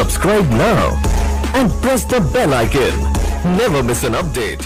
subscribe now and press the bell icon. Never miss an update.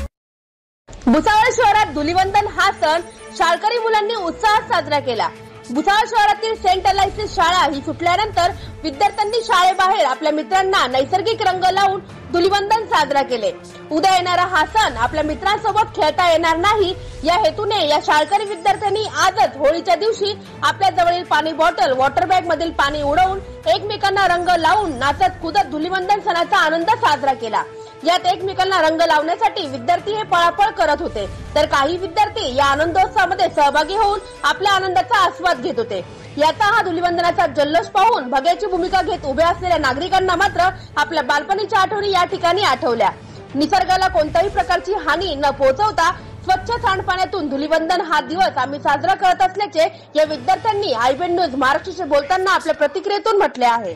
Bhusawal शहरात धुलिवंदन हा सण शाळकरी मुलांनी उत्साहात साजरा केला भुसावळ शहरातील सेंट अलायसिस शाळा ही सुटल्यानंतर विद्यार्थ्यांनी शाळेबाहेर आपल्या मित्रांना नैसर्गिक रंग लावून धुलिवंदन साजरा केले. उद्या येणारा हा सण आपल्या मित्रांसोबत खेळता येणार नाही. या हेतूने या शाळकरी विद्यार्थ्यांनी आजच होळीच्या दिवशी आपल्या जवळील पाणी बॉटल वॉटर बॅग मधील पाणी उडवून एकमेकांना रंग लावून नाचत कुदत धुलिवंदन सणाचा आनंद साजरा केला. यात एकमेकांना रंग लावण्यासाठी विद्यार्थी हे पळापळ करत होते. तर काही विद्यार्थी या आनंदोत्सवामध्ये सहभागी होऊन आपल्या आनंदाचा आस्वाद घेत होते. याचा हा धुलिवंदनाचा जल्लोष पाहून भग्याची भूमिका घेत उभ्या असलेल्या नागरिकांना मात्र आपल्या बालपणीच्या आठवणी या ठिकाणी आठवल्या. निसर्गाला कोणत्याही प्रकारची हानी न पोहोचवता स्वच्छ सांडपाण्यातून धुलिवंदन हा दिवस आम्ही साजरा करत असल्याचे या विद्यार्थ्यांनी आयबेन न्यूज महाराष्ट्राशी बोलताना आपल्या प्रतिक्रियेतून म्हटले आहे.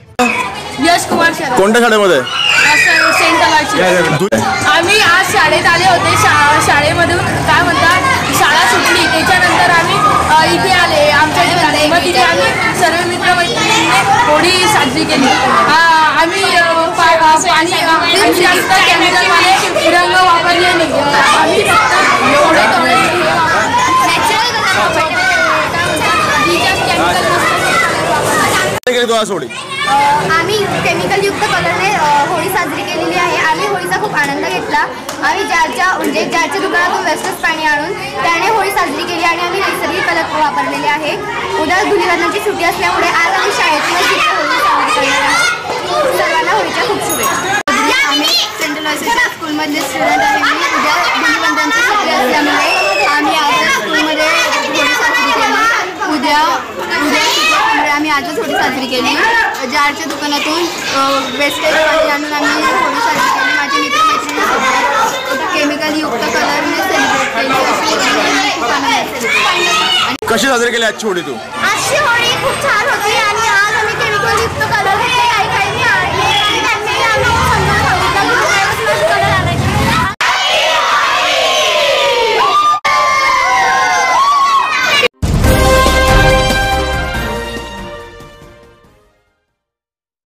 यश कुमार कोणत्या शाळेमध्ये? सेंट आम्ही आज शाळेत आले होते शा शाळेमधून काय म्हणतात शाळा सुटली त्याच्यानंतर आम्ही इथे आले आमच्या इथे आले मग तिथे आम्ही सर्व मित्रमैत्रिणींनी होळी साजरी केली आम्ही पाणी जास्त केमिकलवाले रंग वापरले नाही आम्ही फक्त थोडे थोडे नॅचरल केली तू आज होळी आम्ही केमिकलयुक्त कलरने होळी साजरी केलेली आहे. आम्ही होळीचा खूप आनंद घेतला. आम्ही ज्याच्या म्हणजे ज्याच्या दुकानातून वेस्टच पाणी आणून त्याने होळी साजरी केली आणि आम्ही नैसर्गिक कलर वापरलेले आहे. उद्या धुलीवरणाची सुट्टी असल्यामुळे आज आम्ही शाळेतूनच होळी साजरी करणार आहोत. सर्वांना होळीच्या खूप शुभेच्छा. आम्ही सेंट्रल ऑफिसच्या स्कूलमधले स्टुडंट आहे. मी उद्या धुलीवंदनची सुट्टी असल्यामुळे आम्ही आज स्कूलमध्ये होळी साजरी केली उद्या आजच होळी साजरी केली. जारच्या दुकानातून वेस्टेज पाणी आणून आम्ही होळी साजरी केली. माझ्या मित्रमैत्रिणीसोबत केमिकल युक्त कलरने सेलिब्रेट केली. अशी होळी खूप. कशी साजरी केली आजची होळी तू? आजची होळी खूप छान होती आणि आज आम्ही केमिकल युक्त कलर